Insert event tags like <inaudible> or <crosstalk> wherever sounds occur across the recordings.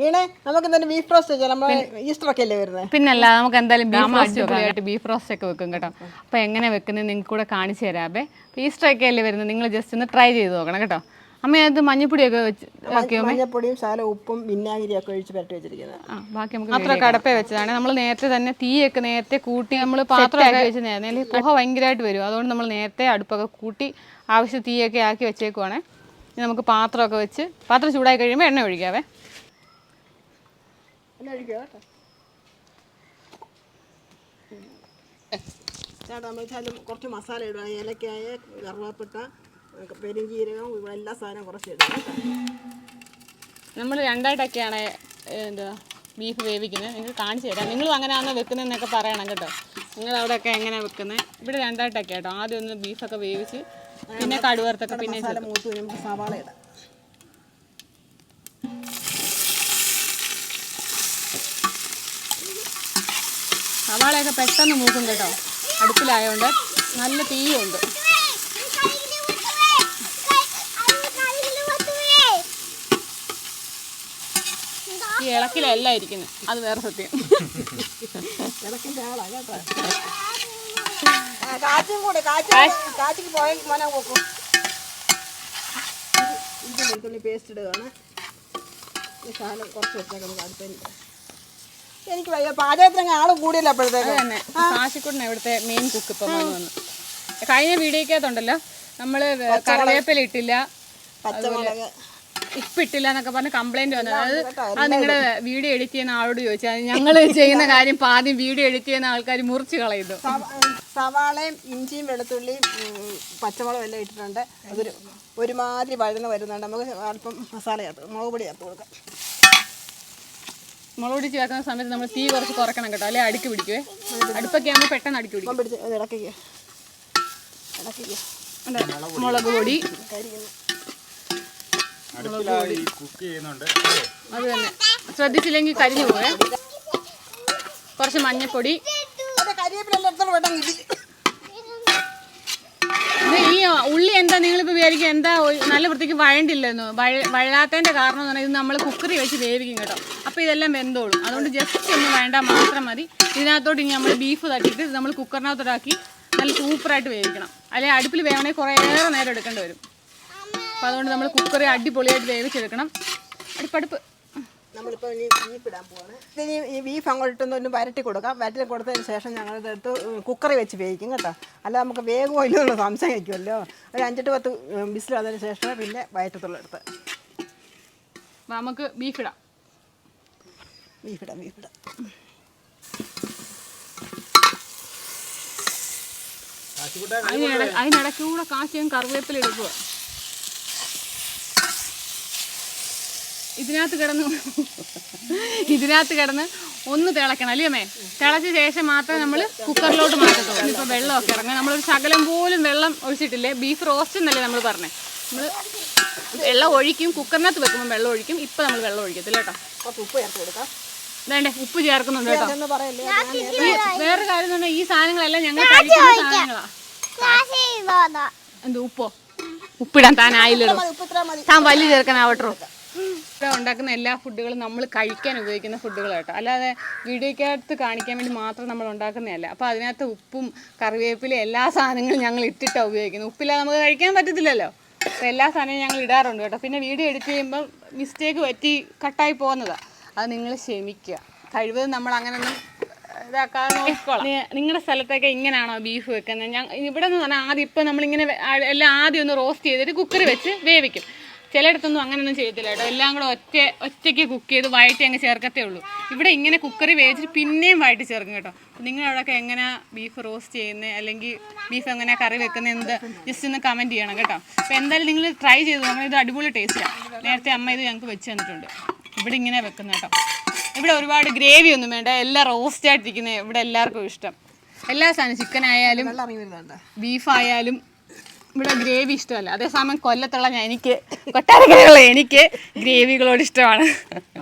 വീണേ നമുക്ക് എന്തായാലും beef roast വെച്ചാൽ നമ്മൾ ഈസ്റ്റർ ഒക്കെ അല്ലേ വരുന്നത് പിന്നല്ല നമുക്ക് എന്തായാലും ബീഫ് അടിപൊളിയായിട്ട് ബീഫ് റോസ്റ്റ് ഒക്കെ വെക്കും കേട്ടോ. അപ്പോൾ എങ്ങനെ വെക്കുന്നത് നിങ്ങൾക്ക് കൂടെ കാണിച്ചു തരാമേ ഈസ്റ്റർ ഒക്കെ അല്ലേ വരുന്നത്? നിങ്ങൾ ജസ്റ്റ് ഒന്ന് ട്രൈ ചെയ്ത് നോക്കണം കേട്ടോ. അമ്മ അത് മഞ്ഞപ്പൊടിയൊക്കെ വെച്ച് മഞ്ഞപ്പൊടിയും ശാല ഉപ്പും വിനാഗിരിയും ഒക്കെ ഒഴിച്ച് പരട്ടി വെച്ചിരിക്കുന്നത്. ആ ബാക്കി നമുക്ക് അത്ര കടപ്പേ വെച്ചതാണ്. നമ്മൾ നേരത്തെ തന്നെ തീയൊക്കെ നേരത്തെ കൂട്ടി നമ്മൾ പാത്രമൊക്കെ വെച്ച് നേരത്തെ പുക ഭയങ്കരമായിട്ട് വരും. അതുകൊണ്ട് നമ്മൾ നേരത്തെ അടുപ്പൊക്കെ കൂട്ടി ആവശ്യം തീയൊക്കെ ആക്കി വെച്ചേക്കുവാണേ. ഇനി നമുക്ക് പാത്രമൊക്കെ വെച്ച് പാത്രം ചൂടായി കഴിയുമ്പോൾ എണ്ണ ഒഴിക്കാവേ. ചേട്ടാ നമ്മൾ വെച്ചാലും കുറച്ച് മസാല ഇടുക. ഏലക്കായ കറുവാപ്പിട്ട പെരുംജീരകം ഇവിടെ എല്ലാ സാധനവും കുറച്ച് ഇടുക നമ്മൾ രണ്ടായിട്ടൊക്കെയാണ് എന്താ ബീഫ് വേവിക്കുന്നത് നിങ്ങൾ കാണിച്ചു തരാം. നിങ്ങളും അങ്ങനെയാണോ വെക്കുന്നതെന്നൊക്കെ പറയണം കേട്ടോ. നിങ്ങൾ അവിടെയൊക്കെ എങ്ങനെയാണ് വെക്കുന്നത് ഇവിടെ രണ്ടായിട്ടൊക്കെ കേട്ടോ ആദ്യം ഒന്ന് ബീഫൊക്കെ വേവിച്ച് പിന്നെ കടുവറുത്തൊക്കെ പിന്നെ മൂത്ത് വരുമ്പോൾ സവാള ഇടാം. സവാളയൊക്കെ പെട്ടെന്ന് മൂക്കും കേട്ടോ. അടുപ്പിലായതുകൊണ്ട് നല്ല തീയുണ്ട്. ഈ ഇളക്കിലല്ല ഇരിക്കുന്നത് അത് വേറെ സത്യം. വെളുത്തുള്ളി പേസ്റ്റ് ഇടുകയാണ്. സാധനം കുറച്ച് വെച്ചേക്കാം നമുക്ക് അടുത്തതിന് എനിക്ക് വയ്യ. പാചകത്തിന് ആൾ കൂടിയല്ലോ അപ്പോഴത്തേക്ക്? തന്നെ. ഇവിടുത്തെ മെയിൻ കുക്ക് ഇപ്പം വന്നു കഴിഞ്ഞ വീഡിയോക്കകത്തുണ്ടല്ലോ നമ്മൾ കറിവേപ്പില ഇട്ടില്ല പച്ചമുളക്. ഇപ്പിട്ടില്ല എന്നൊക്കെ പറഞ്ഞ് കംപ്ലൈന്റ് വന്നത് അത് അത് നിങ്ങളുടെ വീഡിയോ എഡിറ്റ് ചെയ്യുന്ന ആളോട് ചോദിച്ചാൽ ഞങ്ങൾ ചെയ്യുന്ന കാര്യം പാതി വീഡിയോ എഡിറ്റ് ചെയ്യുന്ന ആൾക്കാർ മുറിച്ച് കളയുന്നു. സവാളയും ഇഞ്ചിയും വെളുത്തുള്ളിയും പച്ചമുളകും എല്ലാം ഇട്ടിട്ടുണ്ട്. അതൊരു ഒരുമാതിരി വഴന്ന് വരുന്നുണ്ട്. നമുക്ക് അല്പം മസാല ചേർത്ത് മുളക് പൊടി ചേർത്ത് കൊടുക്കാം മുളക് ചേർക്കുന്ന സമയത്ത് നമ്മൾ തീ കുറച്ച് കുറക്കണം കേട്ടോ. അല്ലെ? അടുക്ക് പിടിക്കുവേ. അടുപ്പൊക്കെ ആകുമ്പോൾ പെട്ടെന്ന് അടുക്കി പിടിക്കും. മുളക് പൊടി. കുക്ക് ചെയ്യുന്നുണ്ട്. അത് തന്നെ. ശ്രദ്ധിച്ചില്ലെങ്കിൽ കരിഞ്ഞു പോവേ. കുറച്ച് മഞ്ഞപ്പൊടി. വേണ്ട ഈ ഉള്ളി എന്താ നിങ്ങൾ നിങ്ങളിപ്പോൾ വിചാരിക്കും എന്താ നല്ല വൃത്തിക്ക് വഴണ്ടില്ലെന്നു? വഴാത്തതിന്റെ കാരണം എന്ന് പറഞ്ഞാൽ ഇത് നമ്മൾ കുക്കറി വെച്ച് വേവിക്കും കേട്ടോ. അപ്പോൾ ഇതെല്ലാം വെന്തോളും. അതുകൊണ്ട് ജസ്റ്റ് ഒന്ന് വേണ്ട മാത്രം മതി. ഇതിനകത്തോട്ട് ഇനി നമ്മൾ ബീഫ് തട്ടിയിട്ട് നമ്മൾ കുക്കറിനകത്തോട്ടാക്കി നല്ല സൂപ്പറായിട്ട് വേവിക്കണം. അല്ലെങ്കിൽ അടുപ്പിൽ വേവണേ കുറേയേറെ നേരം എടുക്കേണ്ടി വരും. അപ്പോൾ അതുകൊണ്ട് നമ്മൾ കുക്കറി അടിപൊളിയായിട്ട് വേവിച്ചെടുക്കണം. അടുപ്പടുപ്പ് നമ്മളിപ്പോൾ ഇനി ബീഫ് ഇടാൻ പോവാണ് ഇനി ഈ ബീഫ് അങ്ങോട്ട് ഇട്ടൊന്ന് ഒന്ന് വരട്ടി കൊടുക്കാം. വരട്ടി കൊടുത്തതിന് ശേഷം ഞങ്ങളിത് എടുത്ത് കുക്കറി വെച്ച് വേവിക്കും കേട്ടോ. അല്ല നമുക്ക് വേഗമോ ഇല്ലോ എന്നുള്ള സംശയം വയ്ക്കുമല്ലോ ഒരു അഞ്ചെട്ട് പത്ത് ബിസിൽ വന്നതിന് ശേഷം പിന്നെ വയറ്റത്തുള്ള എടുത്ത് നമുക്ക് ബീഫ് ഇടാം ബീഫ് ഇടാം ബീഫ് ഇടാം അതിനിടയ്ക്ക് കൂടെ കാശിയും കറിവേപ്പില എടുക്കുക ഇതിനകത്ത് കിടന്ന് ഇതിനകത്ത് കിടന്ന് ഒന്ന് തിളക്കണം അല്ലേ അമ്മേ? തിളച്ച ശേഷം മാത്രമേ നമ്മൾ കുക്കറിലോട്ട് മാറ്റത്തുള്ളൂ. ഇപ്പോൾ വെള്ളമൊക്കെ ഇറങ്ങും. നമ്മളൊരു ശകലം പോലും വെള്ളം ഒഴിച്ചിട്ടില്ലേ? ബീഫ് റോസ്റ്റ് എന്നല്ലേ നമ്മൾ പറഞ്ഞത് നമ്മൾ വെള്ളം ഒഴിക്കും കുക്കറിനകത്ത് വെക്കുമ്പോൾ വെള്ളം ഒഴിക്കും. ഇപ്പം നമ്മൾ വെള്ളം ഒഴിക്കത്തില്ല കേട്ടോ. ഉപ്പ് ചേർത്ത് കൊടുക്കാം. വേണ്ടേ? ഉപ്പ് ചേർക്കുന്നുണ്ട് കേട്ടോ. വേറെ കാര്യം എന്ന് പറഞ്ഞാൽ ഈ സാധനങ്ങളെല്ലാം ഞങ്ങൾ കഴിക്കുന്ന സാധനങ്ങളാ. എന്ത് ഉപ്പോ? ഉപ്പിടാൻ താൻ ആയില്ലോ താൻ വലിയ ചേർക്കാനാവട്ടോ ഉണ്ടാക്കുന്ന എല്ലാ ഫുഡുകളും നമ്മൾ കഴിക്കാൻ ഉപയോഗിക്കുന്ന ഫുഡുകൾ കേട്ടോ. അല്ലാതെ വീഡിയോക്കകത്ത് കാണിക്കാൻ വേണ്ടി മാത്രം നമ്മൾ ഉണ്ടാക്കുന്നതല്ല. അപ്പോൾ അതിനകത്ത് ഉപ്പും കറിവേപ്പിലയും എല്ലാ സാധനങ്ങളും ഞങ്ങൾ ഇട്ടിട്ടാണ് ഉപയോഗിക്കുന്നത്. ഉപ്പില്ലാതെ നമുക്ക് കഴിക്കാൻ പറ്റത്തില്ലല്ലോ. അപ്പോൾ എല്ലാ സാധനവും ഞങ്ങൾ ഇടാറുണ്ട് കേട്ടോ. പിന്നെ വീഡിയോ എഡിറ്റ് ചെയ്യുമ്പോൾ മിസ്റ്റേക്ക് പറ്റി കട്ടായി പോകുന്നതാണ് അത് നിങ്ങൾ ക്ഷമിക്കുക. കഴിവതും നമ്മൾ അങ്ങനെയൊന്നും നോക്കിക്കോളാം. നിങ്ങളുടെ സ്ഥലത്തൊക്കെ ഇങ്ങനെയാണോ ബീഫ് വെക്കുന്നത്? ഞാൻ ഇവിടെ നിന്ന് പറഞ്ഞാൽ ആദ്യം ഇപ്പം നമ്മളിങ്ങനെ എല്ലാം ആദ്യം ഒന്ന് റോസ്റ്റ് ചെയ്തിട്ട് കുക്കറ് വെച്ച് വേവിക്കും. ചിലയിടത്തൊന്നും അങ്ങനെയൊന്നും ചെയ്യത്തില്ല കേട്ടോ. എല്ലാം കൂടെ ഒറ്റ ഒറ്റയ്ക്ക് കുക്ക് ചെയ്ത് വഴറ്റി അങ്ങ് ചേർക്കത്തേ ഉള്ളൂ. ഇവിടെ ഇങ്ങനെ കുക്കറി വേവിച്ചിട്ട് പിന്നെയും വഴറ്റി ചേർക്കും കേട്ടോ. നിങ്ങൾ അവിടെയൊക്കെ എങ്ങനെ ബീഫ് റോസ്റ്റ് ചെയ്യുന്നത് അല്ലെങ്കിൽ ബീഫ് എങ്ങനെ കറി വെക്കുന്നത് എന്ത് ജസ്റ്റ് ഒന്ന് കമന്റ് ചെയ്യണം കേട്ടോ. അപ്പോൾ എന്തായാലും നിങ്ങൾ ട്രൈ ചെയ്ത്? നമ്മൾ ഇത് അടിപൊളി ടേസ്റ്റാണ് നേരത്തെ അമ്മ ഇത് ഞങ്ങൾക്ക് വെച്ച് തന്നിട്ടുണ്ട്. ഇവിടെ ഇങ്ങനെ വെക്കുന്നത് കേട്ടോ. ഇവിടെ ഒരുപാട് ഗ്രേവി ഒന്നും വേണ്ട. എല്ലാം റോസ്റ്റ് ആയിട്ടിരിക്കുന്നത് ഇവിടെ എല്ലാവർക്കും ഇഷ്ടം. എല്ലാ സാധനം ചിക്കൻ ആയാലും ബീഫായാലും ബീഫ് ആയാലും ഇവിടെ ഗ്രേവി ഇഷ്ടമല്ല. അതേസമയം കൊല്ലത്തുള്ള ഞാൻ എനിക്ക് കൊട്ടാരക്കരയുള്ള എനിക്ക് ഗ്രേവികളോട് ഇഷ്ടമാണ്.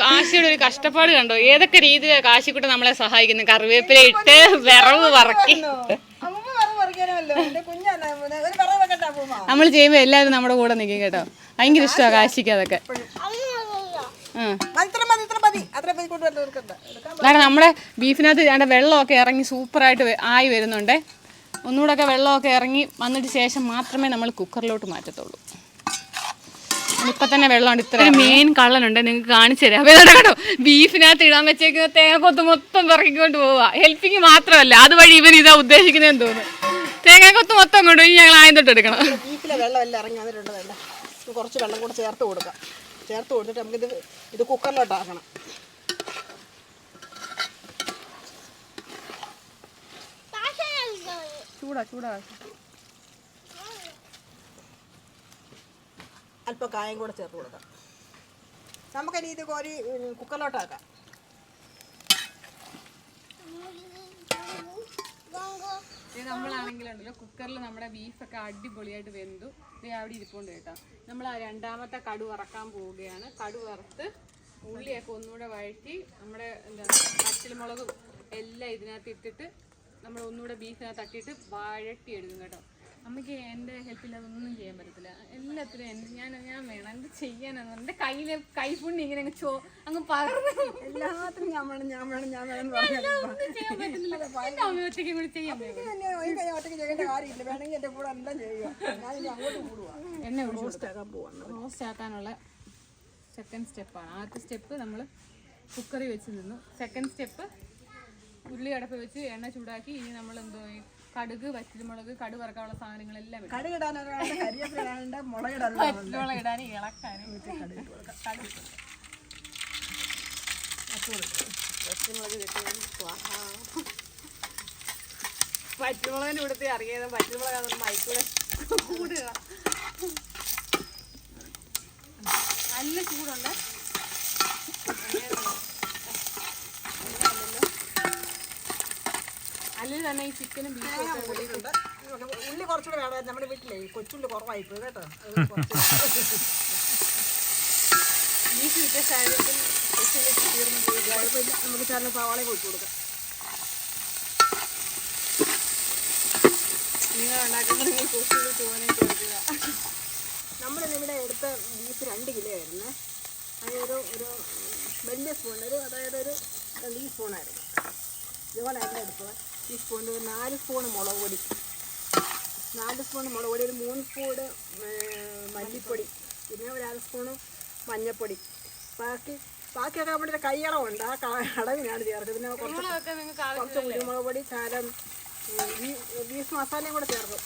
കാശിയുടെ ഒരു കഷ്ടപ്പാട് കണ്ടോ? ഏതൊക്കെ രീതിയിലാണ് കാശിക്കുട്ടി നമ്മളെ സഹായിക്കുന്നത്? കറിവേപ്പില ഇട്ട് വിറവ് വറക്കി. നമ്മൾ ചെയ്യുമ്പോൾ എല്ലാവരും നമ്മുടെ കൂടെ നിൽക്കും കേട്ടോ. ഭയങ്കര ഇഷ്ടമാണ് കാശിക്ക് അതൊക്കെ. നമ്മുടെ ബീഫിനകത്ത് വേണ്ട വെള്ളമൊക്കെ ഇറങ്ങി സൂപ്പറായിട്ട് ആയി വരുന്നുണ്ട്. ഒന്നുകൂടെ ഒക്കെ വെള്ളമൊക്കെ ഇറങ്ങി വന്നിട്ട് ശേഷം മാത്രമേ നമ്മൾ കുക്കറിലോട്ട് മാറ്റത്തുള്ളൂ. ഇപ്പം തന്നെ വെള്ളമുണ്ട് ഇത്ര മെയിൻ കള്ളനുണ്ട്. നിങ്ങൾക്ക് കാണിച്ചു തരാം. അപ്പോൾ ഇതാ കേട്ടോ ബീഫിനകത്ത് ഇടാൻ വെച്ചേക്കുന്ന തേങ്ങക്കൊത്ത് മൊത്തം പറക്കിക്കൊണ്ട് പോവുക ഹെൽപ്പിങ് മാത്രമല്ല. അതുവഴി ഇവൻ ഇതാ ഉദ്ദേശിക്കുന്നതെന്ന് തോന്നുന്നു. തേങ്ങക്കൊത്ത് മൊത്തം കൊണ്ടുപോയി ഞങ്ങൾ ആയം തൊട്ട് എടുക്കണം. ബീഫിലെ വെള്ളം എല്ലാം ഇറങ്ങി വന്നിട്ടുണ്ട് വേണ്ട കുറച്ച് വെള്ളം കൂടെ ചേർത്ത് കൊടുക്കാം. ചേർത്ത് കൊടുത്തിട്ട് നമുക്കിത് ഇത് കുക്കറിലോട്ടാക്കണം ചൂടാ ചൂടാ. അല്പം കായം കൂടെ ചേർത്ത് കൊടുക്കാം. നമുക്കിനി ഇത് കോരി കുക്കറിലോട്ടാക്കാം നമ്മളാണെങ്കിലുണ്ടല്ലോ കുക്കറിൽ നമ്മുടെ ബീഫൊക്കെ അടിപൊളിയായിട്ട് വെന്തു. ദേ അവിടെ ഇരിപ്പുണ്ട് കേട്ടോ. നമ്മൾ ആ രണ്ടാമത്തെ കടു വറക്കാൻ പോവുകയാണ്. കടു വറുത്ത് ഉള്ളിയൊക്കെ ഒന്നുകൂടെ വഴറ്റി നമ്മുടെ എന്താ പച്ചിലമുളകും എല്ലാം ഇതിനകത്ത് ഇട്ടിട്ട് നമ്മൾ ഒന്നുകൂടെ ബീഫിനകത്ത് തട്ടിയിട്ട് വഴറ്റി എടുക്കും കേട്ടോ. അമ്മയ്ക്ക് എന്റെ ഹെൽപ്പില്ലാതെ ഒന്നും ചെയ്യാൻ പറ്റത്തില്ല. എല്ലാത്തിനും എന്റെ ഞാൻ ഞാൻ വേണം. എന്ത് ചെയ്യാനാണ്? എന്റെ കയ്യിലെ കൈപ്പുണ്ണി ഇങ്ങനെ അങ്ങ് ചോ അങ്ങ് പകർന്നു. എല്ലാത്തിനും ഞാൻ വേണം ഞാൻ വേണം ഞാൻ വേണം ചെയ്യാൻ പറ്റുന്നില്ല എന്റെ അമ്മ ഒറ്റയ്ക്കും കൂടി ചെയ്യാൻ എന്നെ റോസ്റ്റ് ആക്കാനുള്ള സെക്കൻഡ് സ്റ്റെപ്പാണ് ആദ്യത്തെ സ്റ്റെപ്പ് നമ്മൾ കുക്കറി വെച്ച് നിന്നു. സെക്കൻഡ് സ്റ്റെപ്പ് ഉള്ളി അടപ്പ് വെച്ച് എണ്ണ ചൂടാക്കി. ഇനി നമ്മൾ എന്തോ കടുക് വറ്റൽമുളക് കടു വറക്കാനുള്ള സാധനങ്ങളെല്ലാം ഇടും. കടുകിടാൻ ഒരാളുടെ കരിയപ്പിടാനുണ്ട് മുളകിടാനുള്ള വറ്റൽമുളക് ഇടാനും ഇളക്കാനും. കിട്ടി. പച്ചമുളകിന്റെ ഇവിടുത്തെ അറിയാതെ പച്ചമുളക് മൈക്കൂടെ കൂടുക നല്ല ചൂടുണ്ട് അല്ലെങ്കിൽ തന്നെ ഈ ചിക്കനും ബീഫും ഉള്ളി കുറച്ചുകൂടെ വേണം. നമ്മുടെ വീട്ടിലെ കൊച്ചുള്ളി കുറവായി പോയി കേട്ടോ. ഈ ബീഫ് കിട്ടിയ സാഹചര്യത്തിൽ കൊച്ചുള്ളി തീർന്നു പോയി കുഴപ്പമില്ല നമുക്ക് ചേർന്ന് സവാള കൊച്ചു കൊടുക്കാം. നിങ്ങൾ ഉണ്ടാക്കുന്നുണ്ടെങ്കിൽ കൊച്ചുള്ളി തോനെ ചേർക്കുക. നമ്മളിവിടെ എടുത്ത ബീഫ് രണ്ട് കിലോ ആയിരുന്നു. അതൊരു ഒരു വലിയ സ്പൂൺ ഒരു അതായത് ഒരു രണ്ട് ഈ സ്പൂണായിരുന്നു ഇതുപോലെ അല്ല എടുത്തത് ഒരു നാല് സ്പൂൺ മുളക് പൊടി. നാല് സ്പൂൺ മുളക് പൊടി ഒരു മൂന്ന് സ്പൂണ് മല്ലിപ്പൊടി. പിന്നെ ഒരു അര സ്പൂണ് മഞ്ഞൾപ്പൊടി ബാക്കി ബാക്കിയൊക്കെ നമ്മുടെ കയ്യളവുണ്ട്. ആ അടവിനാണ് അളവിനാണ് ചേർത്തത് പിന്നെ കുറച്ച് കുരുമുളക് പൊടി ചാരം ബീഫ് മസാലയും കൂടെ ചേർക്കും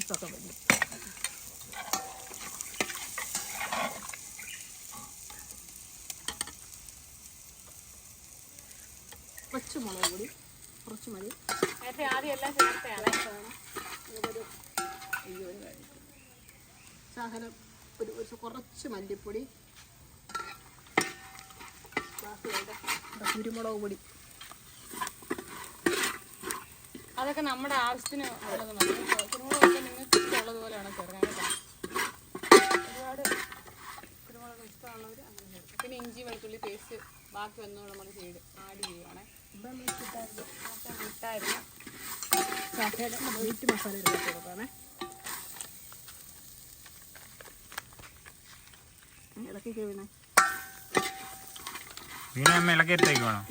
ഇതൊക്കെ മതി. കുറച്ച് മുളക് പൊടി കുറച്ച് മതി. നേരത്തെ ആദ്യം എല്ലാം ചേർത്താണ് ഒരു അയ്യോ. ശകലം ഒരു ഒരു കുറച്ച് മല്ലിപ്പൊടി കുരുമുളക് പൊടി. അതൊക്കെ നമ്മുടെ ആവശ്യത്തിന് ഉള്ളത് മതി. കുരുമുളകൊക്കെ നിങ്ങൾക്ക് ഇഷ്ടമുള്ളത് പോലെയാണ് ചേർക്കാൻ കേട്ടോ. ഒരുപാട് കുരുമുളക് ഇഷ്ടമുള്ളവർ അങ്ങനെ ചേർക്കും. പിന്നെ ഇഞ്ചി വെളുത്തുള്ളി പേസ്റ്റ് ബാക്കി വന്നുകൊണ്ട് നമ്മൾ ചെയ്ത് ആഡ് ചെയ്യുവാണേ. വിട്ടായിരുന്നു ശകലം വൈറ്റ് മസാല ഇട്ട് കൊടുക്കാമേ ഇളക്കി വീണേ വീണ. വേണം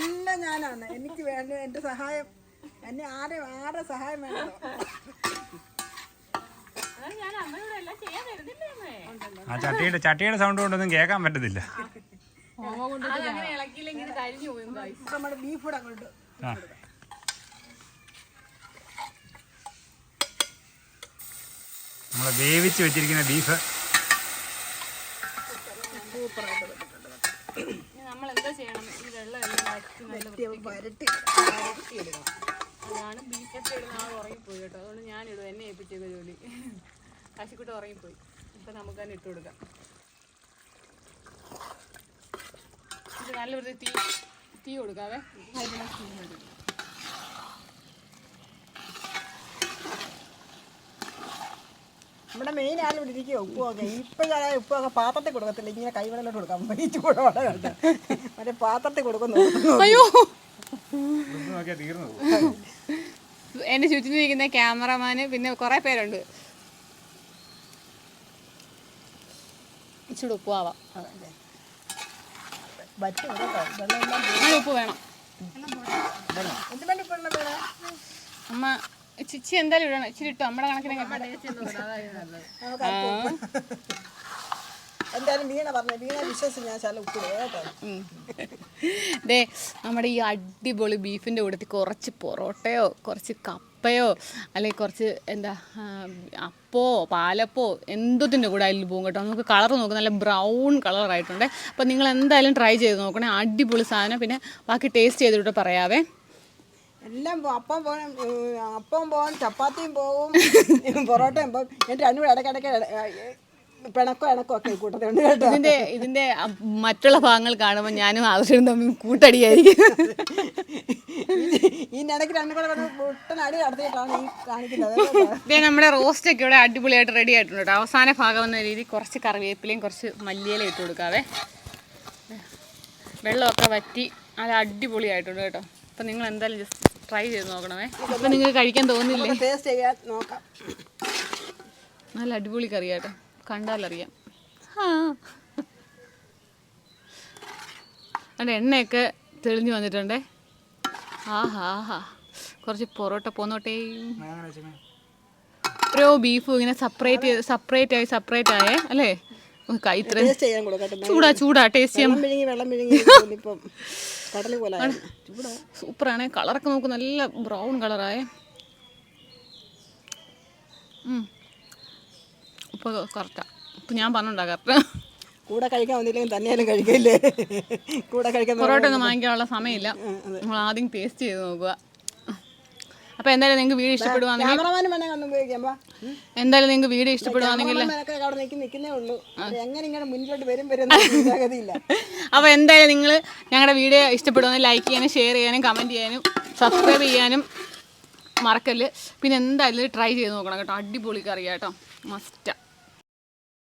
എല്ലാം ഞാനാണ് എനിക്ക് വേണ്ട എന്റെ സഹായം എന്നെ ആരെ ആരെ സഹായം അമ്മേ ആ ചട്ടിയുടെ ചട്ടിയുടെ സൗണ്ട് കൊണ്ടൊന്നും കേൾക്കാൻ പറ്റത്തില്ല. അതങ്ങനെ ഇളക്കിയില്ലെങ്കിൽ കരിഞ്ഞു പോകും guys. നമ്മുടെ ബീഫ് കൂടെ അങ്ങോട്ട് നമ്മൾ വേവിച്ച് വെച്ചിരിക്കുന്ന ബീഫ് ഇനി നമ്മൾ എന്താ ചെയ്യണം? ഈ വെള്ളം എല്ലാം വറ്റി നല്ല വൃത്തി- വരട്ടി വരട്ടിയെടുക്കണം. അതാണ് ബീഫൊക്കെ ഇടുന്ന ആൾ ഉറങ്ങിപ്പോയി കേട്ടോ. അതുകൊണ്ട് ഞാനിടും എന്നെ ഏൽപ്പിച്ചേക്ക ജോലി. കാശിക്കുട്ടി ഉറങ്ങിപ്പോയി. ഇപ്പം നമുക്ക് തന്നെ ഇട്ട് കൊടുക്കാം. നല്ല വൃത്തി തീ തീ കൊടുക്കാവേ. നമ്മുടെ മെയിൻ ആരും ഇവിടെ ഇരിക്കുക ഉപ്പൊക്കെ ഇപ്പോഴാണ് ഉപ്പൊക്കെ പാത്രത്തിൽ കൊടുക്കത്തില്ല. ഇങ്ങനെ കൈവെള്ളോട്ട് കൊടുക്കാം വൈറ്റ് കൂടെ വട കണ്ട് മറ്റേ പാത്രത്തിൽ കൊടുക്കുന്നു അയ്യോ. എന്റെ ചുറ്റിനിരിക്കുന്ന ക്യാമറമാന് പിന്നെ കുറെ പേരുണ്ട്. ഇച്ചിരി ഉപ്പ് ആവാം അതല്ലേ വറ്റും കേട്ടോ വെള്ളം എല്ലാം അങ്ങനെ ഉപ്പ് വേണം? അമ്മ ചിച്ചി എന്തായാലും ഇടണം. ഇച്ചിരി ഇട്ടോ നമ്മുടെ കണക്കിന് നമുക്ക് അല്പം ഉപ്പ്. എന്തായാലും വീണ പറഞ്ഞ വീണ വിശ്വസിച്ച് ഞാൻ ശാല കേട്ടോ. ദേ നമ്മുടെ ഈ അടിപൊളി ബീഫിന്റെ കൂടത്തിൽ കുറച്ച് പൊറോട്ടയോ കുറച്ച് കപ്പയോ അല്ലെങ്കിൽ കുറച്ച് എന്താ അപ്പോ പാലപ്പോ എന്തത്തിന്റെ കൂടെ അതിൽ പോകും കേട്ടോ. നമുക്ക് കളർ നോക്കും നല്ല ബ്രൗൺ കളറായിട്ടുണ്ട്. അപ്പോൾ നിങ്ങൾ എന്തായാലും ട്രൈ ചെയ്ത് നോക്കണേ. അടിപൊളി സാധനം. പിന്നെ ബാക്കി ടേസ്റ്റ് ചെയ്തിട്ട് പറയാവേ. എല്ലാം അപ്പം പോകാൻ അപ്പം പോകും ചപ്പാത്തിയും പോകും പൊറോട്ടയും പോകും എന്നിട്ട് രണ്ടും കൂടെ ഇടയ്ക്കിടയ്ക്ക് പിണക്കോ ഇണക്കോ ഒക്കെ കൂട്ടത്തിലുണ്ട് കേട്ടോ. ഇതിന്റെ ഇതിന്റെ മറ്റുള്ള ഭാഗങ്ങൾ കാണുമ്പോൾ ഞാനും ആവശ്യം തമ്മിൽ കൂട്ടടിയായിരിക്കും. ഈ ഇടയ്ക്ക് രണ്ടും കൂടെ നടത്തിയിട്ടാണ് ഈ കാണിക്കുന്നത് ഇതേ നമ്മുടെ റോസ്റ്റ് ഒക്കെ ഇവിടെ അടിപൊളിയായിട്ട് റെഡി ആയിട്ടുണ്ട് കേട്ടോ. അവസാന ഭാഗം എന്ന രീതി കുറച്ച് കറിവേപ്പിലയും കുറച്ച് മല്ലിയില ഇട്ട് കൊടുക്കാവേ. വെള്ളമൊക്കെ വറ്റി അത് അടിപൊളിയായിട്ടുണ്ട് കേട്ടോ. അപ്പം നിങ്ങൾ എന്തായാലും ജസ്റ്റ് ട്രൈ ചെയ്ത് നോക്കണമേ. അപ്പം നിങ്ങൾക്ക് കഴിക്കാൻ തോന്നില്ലേ? ടേസ്റ്റ് ചെയ്യാൻ നോക്കാം. നല്ല അടിപൊളി കറിയാട്ടോ കണ്ടാലറിയാം. ആ അതിന്റെ എണ്ണയൊക്കെ തെളിഞ്ഞു വന്നിട്ടുണ്ടേ. ആഹാ ആഹാ. കുറച്ച് പൊറോട്ട പോന്നോട്ടേ. ഓരോ ബീഫും ഇങ്ങനെ സെപ്പറേറ്റ് സെപ്പറേറ്റ് ആയി സെപ്പറേറ്റ് ആയേ അല്ലേ? കൈ ഇത്ര ചൂടാ ചൂടാ ടേസ്റ്റ് ചെയ്യാൻ. സൂപ്പറാണ്. കളറൊക്കെ നോക്ക് നല്ല ബ്രൗൺ കളറായേ ഇപ്പോൾ കറക്റ്റാ ഇപ്പം ഞാൻ പറഞ്ഞുണ്ടാ കറക്റ്റ് കൂടെ കഴിക്കാൻ വന്നില്ലെങ്കിൽ തന്നെയാലും കഴിക്കില്ലേ? കൂടെ കഴിക്കാൻ പൊറോട്ട ഒന്നും വാങ്ങിക്കാനുള്ള സമയമില്ല. നമ്മൾ ആദ്യം ടേസ്റ്റ് ചെയ്ത് നോക്കുക. അപ്പോൾ എന്തായാലും നിങ്ങൾക്ക് വീട് ഇഷ്ടപ്പെടുവാണെങ്കിൽ എന്തായാലും നിങ്ങൾക്ക് വീട് ഇഷ്ടപ്പെടുവാണെങ്കിൽ അപ്പോൾ <laughs> എന്തായാലും നിങ്ങൾ ഞങ്ങളുടെ വീഡിയോ ഇഷ്ടപ്പെടുവാണെങ്കിൽ ലൈക്ക് ചെയ്യാനും ഷെയർ ചെയ്യാനും കമന്റ് ചെയ്യാനും സബ്സ്ക്രൈബ് ചെയ്യാനും മറക്കല്ല്. പിന്നെ എന്തായാലും ട്രൈ ചെയ്ത് നോക്കണം കേട്ടോ. അടിപൊളി കറിയാട്ടോ മസ്റ്റാ